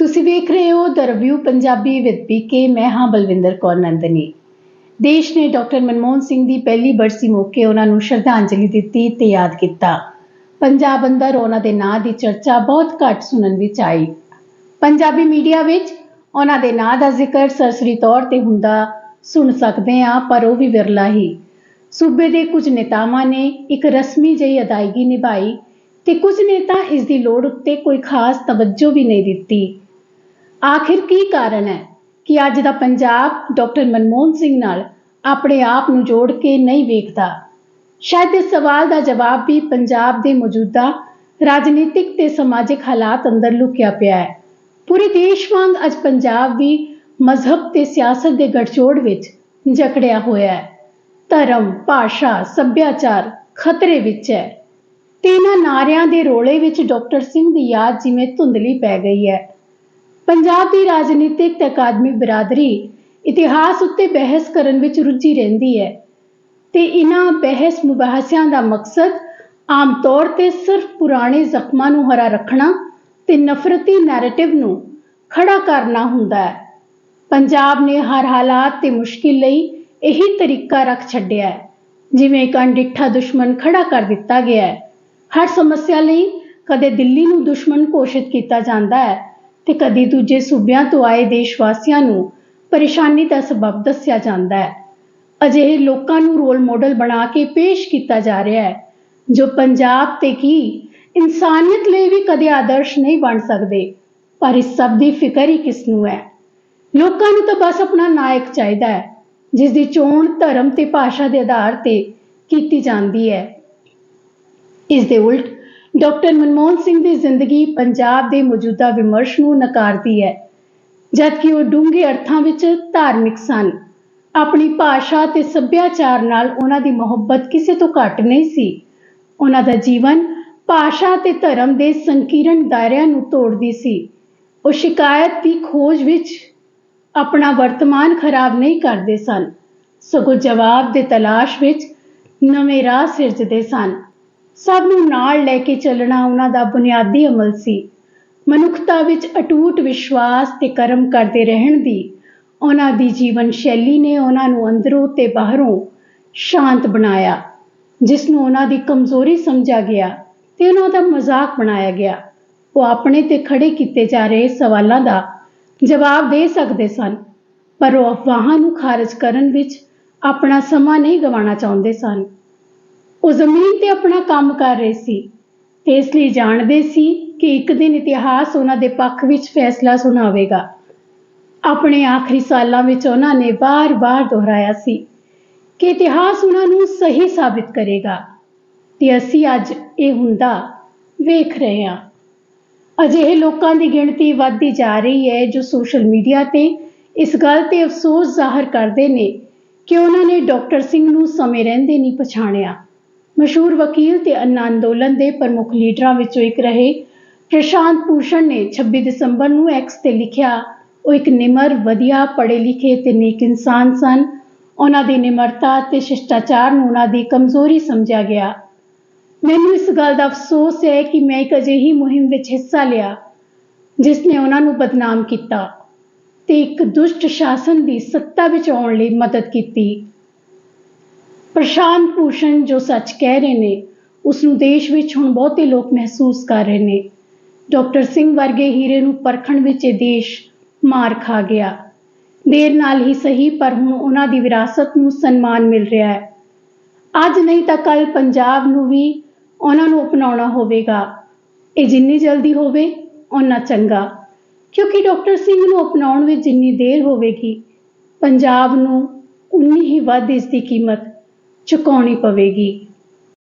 ਤੁਸੀਂ ਵੇਖ ਰਹੇ ਹੋ the review Punjabi with P K ਮੈਂ ਹਾਂ ਬਲਵਿੰਦਰ ਕੌਰ ਨੰਦਨੀ। ਦੇਸ਼ ਨੇ ਡਾਕਟਰ ਮਨਮੋਹਨ ਸਿੰਘ ਦੀ ਪਹਿਲੀ ਬਰਸੀ ਮੌਕੇ ਉਹਨਾਂ ਨੂੰ ਸ਼ਰਧਾਂਜਲੀ ਦਿੱਤੀ ਤੇ ਯਾਦ ਕੀਤਾ। ਪੰਜਾਬ ਅੰਦਰ ਉਹਨਾਂ ਦੇ ਨਾਂ ਦੀ ਚਰਚਾ ਬਹੁਤ ਘੱਟ ਸੁਣਨ ਵਿੱਚ ਆਈ। ਪੰਜਾਬੀ ਮੀਡੀਆ ਵਿੱਚ ਉਹਨਾਂ ਦੇ ਨਾਂ ਦਾ ਜ਼ਿਕਰ ਸਰਸਰੀ ਤੌਰ ਤੇ ਹੁੰਦਾ ਸੁਣ ਸਕਦੇ ਹਾਂ, ਪਰ ਉਹ ਵੀ ਵਿਰਲਾ ਹੀ। ਸੂਬੇ ਦੇ ਕੁਝ ਨੇਤਾਵਾਂ ਨੇ ਇੱਕ ਰਸਮੀ ਜਿਹੀ ਅਦਾਇਗੀ ਨਿਭਾਈ ਤੇ ਕੁਝ ਨੇਤਾ ਇਸ ਦੀ ਲੋੜ ਉੱਤੇ ਕੋਈ ਖਾਸ ਤਵੱਜੋ ਵੀ ਨਹੀਂ ਦਿੱਤੀ। ਆਖਿਰ ਕੀ ਕਾਰਨ ਹੈ ਕਿ ਅੱਜ ਦਾ ਪੰਜਾਬ ਡਾਕਟਰ ਮਨਮੋਹਨ ਸਿੰਘ ਨਾਲ ਆਪਣੇ ਆਪ ਨੂੰ ਜੋੜ ਕੇ ਨਹੀਂ ਵੇਖਦਾ? ਸ਼ਾਇਦ ਇਸ ਸਵਾਲ ਦਾ ਜਵਾਬ ਵੀ ਪੰਜਾਬ ਦੇ ਮੌਜੂਦਾ ਰਾਜਨੀਤਿਕ ਤੇ ਸਮਾਜਿਕ ਹਾਲਾਤ ਅੰਦਰ ਲੁਕਿਆ ਪਿਆ ਹੈ। ਪੂਰੇ ਦੇਸ਼ ਵਾਂਗ ਅੱਜ ਪੰਜਾਬ ਵੀ ਮਜ਼ਹਬ ਤੇ ਸਿਆਸਤ ਦੇ ਗਠਜੋੜ ਵਿੱਚ ਜਕੜਿਆ ਹੋਇਆ ਹੈ। ਧਰਮ, ਭਾਸ਼ਾ, ਸੱਭਿਆਚਾਰ ਖਤਰੇ ਵਿੱਚ ਹੈ। ਤੇ ਇਹਨਾਂ ਨਾਰਿਆਂ ਦੇ ਰੋਲੇ ਵਿੱਚ ਡਾਕਟਰ ਸਿੰਘ ਦੀ ਯਾਦ ਜਿਵੇਂ ਧੁੰਦਲੀ ਪੈ ਗਈ ਹੈ। ਪੰਜਾਬ ਦੀ ਰਾਜਨੀਤਿਕ ਤੇ ਅਕਾਦਮਿਕ ਬਰਾਦਰੀ ਇਤਿਹਾਸ ਉੱਤੇ ਬਹਿਸ ਕਰਨ ਵਿੱਚ ਰੁੱਝੀ ਰਹਿੰਦੀ ਹੈ ਤੇ ਇਹਨਾਂ ਬਹਿਸ ਮੁਬਾਹਸਿਆਂ ਦਾ ਮਕਸਦ ਆਮ ਤੌਰ ਤੇ ਸਿਰਫ ਪੁਰਾਣੇ ਜ਼ਖਮਾਂ ਨੂੰ ਹਰਾ ਰੱਖਣਾ ਤੇ ਨਫ਼ਰਤੀ ਨੈਰੇਟਿਵ ਨੂੰ ਖੜਾ ਕਰਨਾ ਹੁੰਦਾ ਹੈ। ਪੰਜਾਬ ਨੇ ਹਰ ਹਾਲਾਤ ਤੇ ਮੁਸ਼ਕਿਲ ਲਈ ਇਹੀ ਤਰੀਕਾ ਰੱਖ ਛੱਡਿਆ ਹੈ, ਜਿਵੇਂ ਇੱਕ ਅਣਡਿੱਠਾ ਦੁਸ਼ਮਣ ਖੜਾ ਕਰ ਦਿੱਤਾ ਗਿਆ ਹੈ। ਹਰ ਸਮੱਸਿਆ ਲਈ ਕਦੇ ਦਿੱਲੀ ਨੂੰ ਦੁਸ਼ਮਣ ਘੋਸ਼ਿਤ ਕੀਤਾ ਜਾਂਦਾ ਹੈ ਤੇ ਕਦੀ ਦੂਜੇ ਸੂਬਿਆਂ ਤੋਂ ਆਏ ਦੇਸ਼ ਵਾਸੀਆਂ ਨੂੰ ਪਰੇਸ਼ਾਨੀ ਦਾ ਸਬਬ ਦੱਸਿਆ ਜਾਂਦਾ ਹੈ। ਅਜਿਹੇ ਲੋਕਾਂ ਨੂੰ ਰੋਲ ਮਾਡਲ ਬਣਾ ਕੇ ਪੇਸ਼ ਕੀਤਾ ਜਾ ਰਿਹਾ ਹੈ, ਜੋ ਪੰਜਾਬ ਤੇ ਕੀ ਇਨਸਾਨੀਅਤ ਲਈ ਵੀ ਕਦੇ ਆਦਰਸ਼ ਨਹੀਂ ਬਣ ਸਕਦੇ, ਪਰ ਇਸ ਸਭ ਦੀ ਫਿਕਰ ਹੀ ਕਿਸ ਨੂੰ ਹੈ? ਲੋਕਾਂ ਨੂੰ ਤਾਂ ਬਸ ਆਪਣਾ ਨਾਇਕ ਚਾਹੀਦਾ ਹੈ, ਜਿਸ ਦੀ ਚੋਣ ਧਰਮ ਤੇ ਭਾਸ਼ਾ ਦੇ ਆਧਾਰ ਤੇ ਕੀਤੀ ਜਾਂਦੀ ਹੈ। ਇਸ ਦੇ ਉਲਟ ਡਾਕਟਰ ਮਨਮੋਹਨ ਸਿੰਘ ਦੀ ਜ਼ਿੰਦਗੀ ਪੰਜਾਬ ਦੇ ਮੌਜੂਦਾ ਵਿਮਰਸ਼ ਨੂੰ ਨਕਾਰਦੀ ਹੈ, ਜਦਕਿ ਉਹ ਡੂੰਘੇ ਅਰਥਾਂ ਵਿੱਚ ਧਾਰਮਿਕ ਸਨ। ਆਪਣੀ ਭਾਸ਼ਾ ਤੇ ਸੱਭਿਆਚਾਰ ਨਾਲ ਉਹਨਾਂ ਦੀ ਮੁਹੱਬਤ ਕਿਸੇ ਤੋਂ ਘੱਟ ਨਹੀਂ ਸੀ। ਉਹਨਾਂ ਦਾ ਜੀਵਨ ਭਾਸ਼ਾ ਤੇ ਧਰਮ ਦੇ ਸੰਕੀਰਣ ਦਾਇਰਿਆਂ ਨੂੰ ਤੋੜਦੀ ਸੀ। ਉਹ ਸ਼ਿਕਾਇਤ ਦੀ ਖੋਜ ਵਿੱਚ ਆਪਣਾ ਵਰਤਮਾਨ ਖਰਾਬ ਨਹੀਂ ਕਰਦੇ ਸਨ। ਸਗੋਂ ਜਵਾਬ ਦੇ ਤਲਾਸ਼ ਵਿੱਚ ਨਵੇਂ ਰਾਹ ਸਿਰਜਦੇ ਸਨ। ਸਭ ਨੂੰ ਨਾਲ ਲੈ ਕੇ ਚੱਲਣਾ ਉਹਨਾਂ ਦਾ ਬੁਨਿਆਦੀ ਅਮਲ ਸੀ। ਮਨੁੱਖਤਾ ਵਿੱਚ ਅਟੂਟ ਵਿਸ਼ਵਾਸ ਤੇ ਕਰਮ ਕਰਦੇ ਰਹਿਣ ਦੀ ਉਹਨਾਂ ਦੀ ਜੀਵਨ ਸ਼ੈਲੀ ਨੇ ਉਹਨਾਂ ਨੂੰ ਅੰਦਰੋਂ ਤੇ ਬਾਹਰੋਂ ਸ਼ਾਂਤ ਬਣਾਇਆ, ਜਿਸ ਨੂੰ ਉਹਨਾਂ ਦੀ ਕਮਜ਼ੋਰੀ ਸਮਝਿਆ ਗਿਆ ਤੇ ਉਹਨਾਂ ਦਾ ਮਜ਼ਾਕ ਬਣਾਇਆ ਗਿਆ। ਉਹ ਆਪਣੇ ਤੇ ਖੜੇ ਕੀਤੇ ਜਾ ਰਹੇ ਸਵਾਲਾਂ ਦਾ ਜਵਾਬ ਦੇ ਸਕਦੇ ਸਨ, ਪਰ ਉਹ ਅਫਵਾਹਾਂ ਨੂੰ ਖਾਰਜ ਕਰਨ ਵਿੱਚ ਆਪਣਾ ਸਮਾਂ ਨਹੀਂ ਗਵਾਉਣਾ ਚਾਹੁੰਦੇ ਸਨ। ਉਹ ਜ਼ਮੀਨ ਤੇ ਆਪਣਾ ਕੰਮ ਕਰ ਰਹੇ ਸੀ ਤੇ ਇਸ ਲਈ ਜਾਣਦੇ ਸੀ ਕਿ ਇੱਕ ਦਿਨ ਇਤਿਹਾਸ ਉਹਨਾਂ ਦੇ ਪੱਖ ਵਿੱਚ ਫੈਸਲਾ ਸੁਣਾਵੇਗਾ। ਆਪਣੇ ਆਖਰੀ ਸਾਲਾਂ ਵਿੱਚ ਉਹਨਾਂ ਨੇ ਬਾਰ-ਬਾਰ ਦੁਹਰਾਇਆ ਸੀ ਕਿ ਇਤਿਹਾਸ ਉਹਨਾਂ ਨੂੰ ਸਹੀ ਸਾਬਿਤ ਕਰੇਗਾ ਤੇ ਅਸੀਂ ਅੱਜ ਇਹ ਹੁੰਦਾ ਵੇਖ ਰਹੇ ਹਾਂ। ਅਜਿਹੇ ਲੋਕਾਂ ਦੀ ਗਿਣਤੀ ਵੱਧਦੀ ਜਾ ਰਹੀ ਹੈ ਜੋ ਸੋਸ਼ਲ ਮੀਡੀਆ ਤੇ ਇਸ ਗੱਲ ਤੇ ਅਫਸੋਸ ਜ਼ਾਹਰ ਕਰਦੇ ਨੇ ਕਿ ਉਹਨਾਂ ਨੇ ਡਾਕਟਰ ਸਿੰਘ ਨੂੰ ਸਮੇਂ ਰਹਿੰਦੇ ਨਹੀਂ ਪਛਾਣਿਆ। ਮਸ਼ਹੂਰ ਵਕੀਲ ਤੇ ਅੰਨਾ ਅੰਦੋਲਨ ਦੇ ਪ੍ਰਮੁੱਖ ਲੀਡਰਾਂ ਵਿੱਚੋਂ ਇੱਕ ਰਹੇ। ਪ੍ਰਸ਼ਾਂਤ ਭੂਸ਼ਣ ਨੇ 26 ਦਸੰਬਰ ਨੂੰ ਐਕਸ ਤੇ ਲਿਖਿਆ, ਉਹ ਇੱਕ ਨਿਮਰ, ਵਧੀਆ ਪੜ੍ਹੇ ਲਿਖੇ ਤੇ ਨੇਕ ਇਨਸਾਨ ਸਨ। ਉਹਨਾਂ ਦੀ ਨਿਮਰਤਾ ਤੇ ਸ਼ਿਸ਼ਟਾਚਾਰ ਨੂੰ ਉਹਨਾਂ ਦੀ ਕਮਜ਼ੋਰੀ ਸਮਝਿਆ ਗਿਆ। ਮੈਨੂੰ ਇਸ ਗੱਲ ਦਾ ਅਫਸੋਸ ਹੈ ਕਿ ਮੈਂ ਇੱਕ ਅਜਿਹੀ ਮੁਹਿੰਮ ਵਿੱਚ ਹਿੱਸਾ ਲਿਆ, ਜਿਸ ਨੇ ਉਹਨਾਂ ਨੂੰ ਬਦਨਾਮ ਕੀਤਾ ਤੇ ਇੱਕ ਦੁਸ਼ਟ ਸ਼ਾਸਨ ਦੀ ਸੱਤਾ ਵਿੱਚ ਆਉਣ ਲਈ ਮਦਦ ਕੀਤੀ। ਪ੍ਰਸ਼ਾਂਤ ਭੂਸ਼ਣ ਜੋ ਸੱਚ ਕਹਿ ਰਹੇ ਨੇ ਉਸ ਨੂੰ ਦੇਸ਼ ਵਿੱਚ ਹੁਣ ਬਹੁਤੇ ਲੋਕ ਮਹਿਸੂਸ ਕਰ ਰਹੇ ਨੇ। ਡਾਕਟਰ ਸਿੰਘ ਵਰਗੇ ਹੀਰੇ ਨੂੰ ਪਰਖਣ ਵਿੱਚ ਇਹ ਦੇਸ਼ ਮਾਰ ਖਾ ਗਿਆ। ਦੇਰ ਨਾਲ ਹੀ ਸਹੀ, ਪਰ ਹੁਣ ਉਹਨਾਂ ਦੀ ਵਿਰਾਸਤ ਨੂੰ ਸਨਮਾਨ ਮਿਲ ਰਿਹਾ ਹੈ। ਅੱਜ ਨਹੀਂ ਤਾਂ ਕੱਲ ਪੰਜਾਬ ਨੂੰ ਵੀ ਉਹਨਾਂ ਨੂੰ ਅਪਣਾਉਣਾ ਹੋਵੇਗਾ। ਇਹ ਜਿੰਨੀ ਜਲਦੀ ਹੋਵੇ, ਓਨਾ ਚੰਗਾ। ਕਿਉਂਕਿ ਡਾਕਟਰ ਸਿੰਘ ਨੂੰ ਅਪਣਾਉਣ ਵਿੱਚ ਜਿੰਨੀ ਦੇਰ ਹੋਵੇਗੀ, ਪੰਜਾਬ ਨੂੰ ਉਨੀ ਹੀ ਵੱਧ ਇਸ ਦੀ ਕੀਮਤ ਚੁਕਾਉਣੀ ਪਵੇਗੀ।